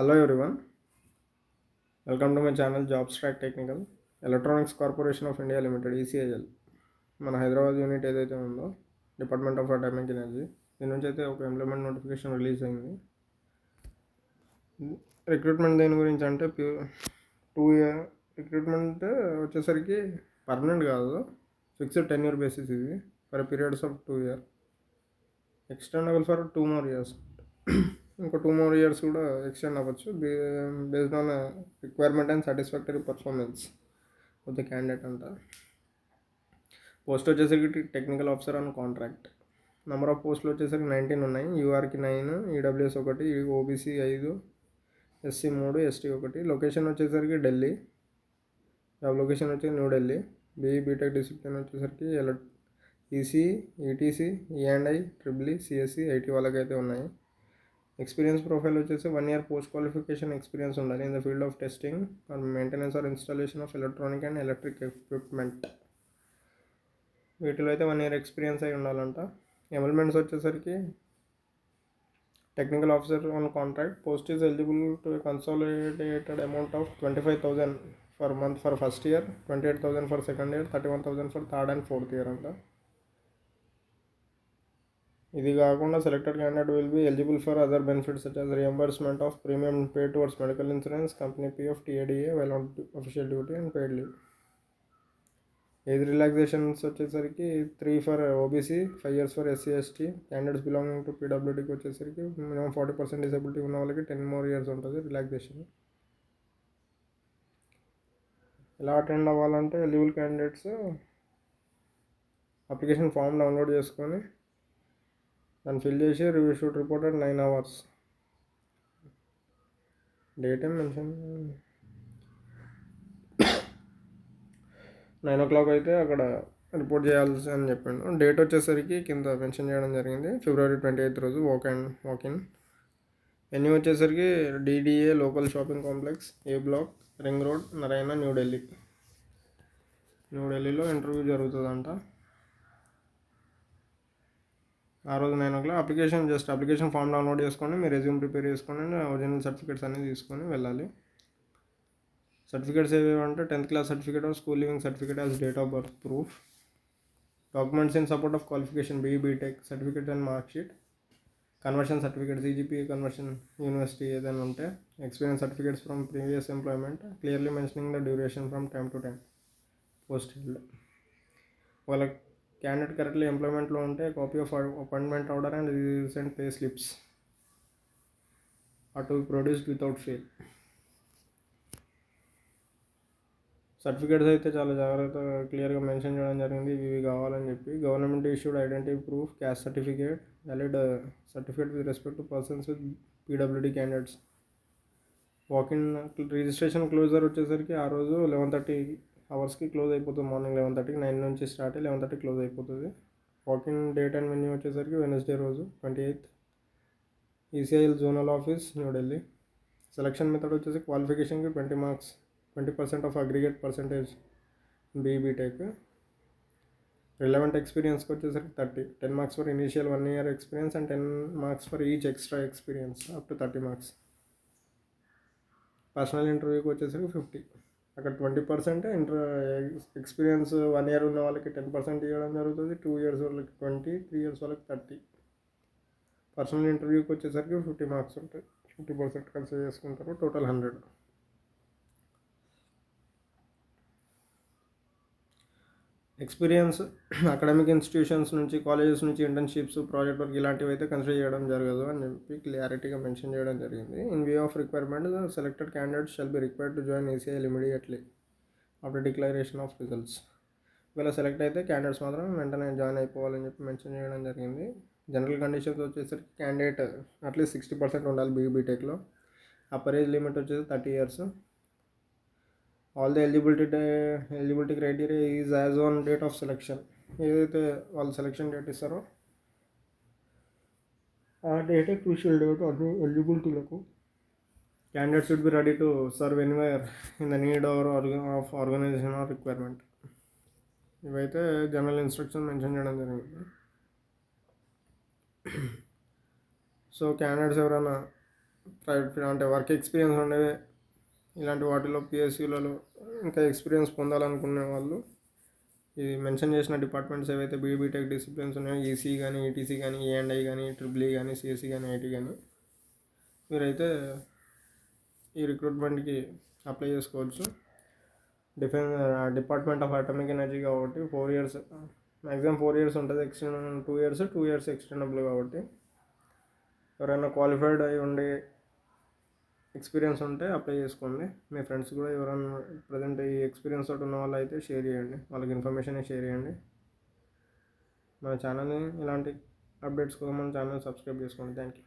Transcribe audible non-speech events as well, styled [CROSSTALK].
Hello everyone welcome to my channel jobs track technical electronics corporation of India limited ECIL మన Hyderabad unit ఏదైతే ఉందో department of atomic energy దీని నుంచి అయితే ఒక ఎంప్లాయ్మెంట్ నోటిఫికేషన్ రిలీజ్ అయింది. రిక్రూట్మెంట్ దేని గురించి అంటే ప్యూ టూ ఇయర్ రిక్రూట్మెంట్ వచ్చేసరికి పర్మనెంట్ కాదు ఫిక్స్డ్ టెన్ ఇయర్ బేసిస్ ఇది for periods of two year extendable for two more years ఇంకో టూ మోర్ ఇయర్స్ కూడా ఎక్స్టెండ్ అవ్వచ్చు. Based on requirement and satisfactory performance of the candidate అంట post వచ్చేసరికి technical officer and contract number of పోస్టులు వచ్చేసరికి nineteen ఉన్నాయి. యూఆర్కి nine EWS ఒకటి ఓబీసీ ఐదు ఎస్సీ మూడు ఎస్టీ ఒకటి. లొకేషన్ వచ్చేసరికి ఢిల్లీ జాబ్ లొకేషన్ వచ్చి న్యూఢిల్లీ బీఈ బీటెక్ డిసిప్లిన్ వచ్చేసరికి ఎల EC ETC E and I triple CSC IT వాళ్ళకైతే ఉన్నాయి. ఎక్స్పీరియన్స్ ప్రొఫైల్ వచ్చేసి one year post qualification experience ఉండాలి. In the field of testing or maintenance or installation of electronic and electric equipment వీటిలో అయితే one year experience అయి ఉండాలంట. Emoluments వచ్చేసరికి technical officer on contract post is eligible to consolidated amount of twenty five thousand for month for first year twenty eight thousand for second year thirty one thousand for third and fourth year అంట. ఇది కాకుండా selected candidate will be eligible for other benefits such as reimbursement of premium pay towards medical insurance company PF TADA well on official duty and paid leave age relaxations వచ్చేసరికి three for OBC five years for SC ST candidates belonging to పీడబ్ల్యూడీకి వచ్చేసరికి minimum forty percent disability ఉన్న వాళ్ళకి ten more years ఉంటుంది relaxation ఎలా attend అవ్వాలంటే eligible candidates application form download చేసుకొని దాన్ని fill చేసి review shoot report at nine hours. Date ఏం మెన్షన్ [COUGHS] నైన్ ఓ క్లాక్ అయితే అక్కడ రిపోర్ట్ చేయాల్సి అని చెప్పిండు. డేట్ వచ్చేసరికి కింద మెన్షన్ చేయడం జరిగింది. ఫిబ్రవరి ట్వంటీ ఎయిత్ రోజు walk and walk in venue వచ్చేసరికి DDA local shopping complex A block ring road Narayana New Delhi న్యూఢిల్లీలో ఇంటర్వ్యూ జరుగుతుందంట. ఆ రోజు nine o'clock application just application form download చేసుకొని మీ రెజ్యూమ్ ప్రిపేర్ చేసుకొని ఒరిజినల్ సర్టిఫికేట్స్ అన్నీ తీసుకొని వెళ్ళాలి. సర్టిఫికేట్స్ ఏవేవి అంటే tenth class certificate of school leaving certificate as date of birth proof documents in support of qualification B BTech certificate and mark sheet conversion certificate CGP conversion university ఏదైనా ఉంటే experience certificates from previous employment clearly mentioning the duration from time to time post వాళ్ళ candidate correctly ఎంప్లాయ్మెంట్లో ఉంటే copy of appointment order and recent pay slips are to produced without fail certificates అయితే చాలా జాగ్రత్తగా క్లియర్గా mention చేయడం జరిగింది. ఇవి కావాలని చెప్పి government issued identity proof caste certificate valid certificate with respect to persons with PWD candidates walk in registration closure వచ్చేసరికి ఆ రోజు లెవెన్ థర్టీ అవర్స్కి క్లోజ్ అయిపోతుంది మార్నింగ్ లెవెన్ థర్టీకి నైన్ నుంచి స్టార్ట్ అయ్యి లెవెన్ థర్టీ క్లోజ్ అయిపోతుంది. వాకింగ్ డేట్ అండ్ మెన్యూ వచ్చేసరికి వెనస్డే రోజు twenty eighth ECIL zonal office New Delhi selection method వచ్చేసి క్వాలిఫికేషన్కి twenty marks twenty percent of aggregate percentage B BTech relevant ఎక్స్పీరియన్స్కి వచ్చేసరికి thirty ten marks for initial one year experience and ten marks for each extra experience up to thirty marks. Personal ఇంటర్వ్యూకి వచ్చేసరికి fifty. అక్కడ twenty percent inter experience one year ఉన్న వాళ్ళకి ten percent ఇవ్వడం జరుగుతుంది. Two years వాళ్ళకి twenty three years వాళ్ళకి thirty. Personal ఇంటర్వ్యూకి వచ్చేసరికి ఫిఫ్టీ మార్క్స్ ఉంటాయి. ఫిఫ్టీ పర్సెంట్ కన్సిడర్ చేసుకుంటారు. Total hundred. Experience academic institutions నుంచి కాలేజెస్ నుంచి ఇంటర్న్షిప్స్ ప్రాజెక్ట్ వర్క్ ఇలాంటివి అయితే కన్సిడర్ చేయడం జరగదు అని చెప్పి క్లారిటీగా మెన్షన్ చేయడం జరిగింది. In view of requirement selected candidates shall be required to join ECIL immediately after declaration of results ఒకవేళ సెలెక్ట్ అయితే క్యాండిడేట్స్ మాత్రం వెంటనే జాయిన్ అయిపోవాలని చెప్పి మెన్షన్ చేయడం జరిగింది. జనరల్ కండిషన్స్ వచ్చేసరికి candidate at least sixty percent ఉండాలి బీబీటెక్లో అప్పర్ ఏజ్ లిమిట్ వచ్చేసి thirty years all the eligibility eligibility criteria is as on date of selection ఏదైతే వాళ్ళు సెలెక్షన్ డేట్ ఇస్తారో ఆ డేటే క్రూషియల్ డేట్ అన్ని ఎలిజిబిలిటీలకు candidate should be ready to serve anywhere in the need or of organisation or requirement ఇవైతే general instruction mention చేయడం జరిగింది. So candidates ఎవరైనా private అంటే వర్క్ ఎక్స్పీరియన్స్ ఉండేవి ఇలాంటి వాటిలో పిఎస్యూలలో ఇంకా ఎక్స్పీరియన్స్ పొందాలనుకునే వాళ్ళు ఇది మెన్షన్ చేసిన డిపార్ట్మెంట్స్ ఏవైతే బీబీటెక్ డిసిప్లిన్స్ ఉన్నాయో ఈసీ కానీ ఈటీసీ కానీ ఏఎండ్ఐ కానీ ట్రిపుల్ ఈ కానీ సిఎస్సి కానీ ఐటీ కానీ మీరైతే ఈ రిక్రూట్మెంట్కి అప్లై చేసుకోవచ్చు. Defence department of atomic energy కాబట్టి four years maximum four years ఉంటుంది extend two years two years extendable కాబట్టి ఎవరైనా క్వాలిఫైడ్ అయి ఉండి ఎక్స్పీరియన్స్ ఉంటే అప్లై చేసుకోండి. మీ ఫ్రెండ్స్ కూడా ఎవరైనా ప్రజెంట్ ఈ ఎక్స్పీరియన్స్ తోటి ఉన్న వాళ్ళు అయితే షేర్ చేయండి. వాళ్ళకి ఇన్ఫర్మేషన్ షేర్ చేయండి. మన ఛానల్ని ఇలాంటి అప్డేట్స్ కోసం మన ఛానల్ సబ్స్క్రైబ్ చేసుకోండి. Thank you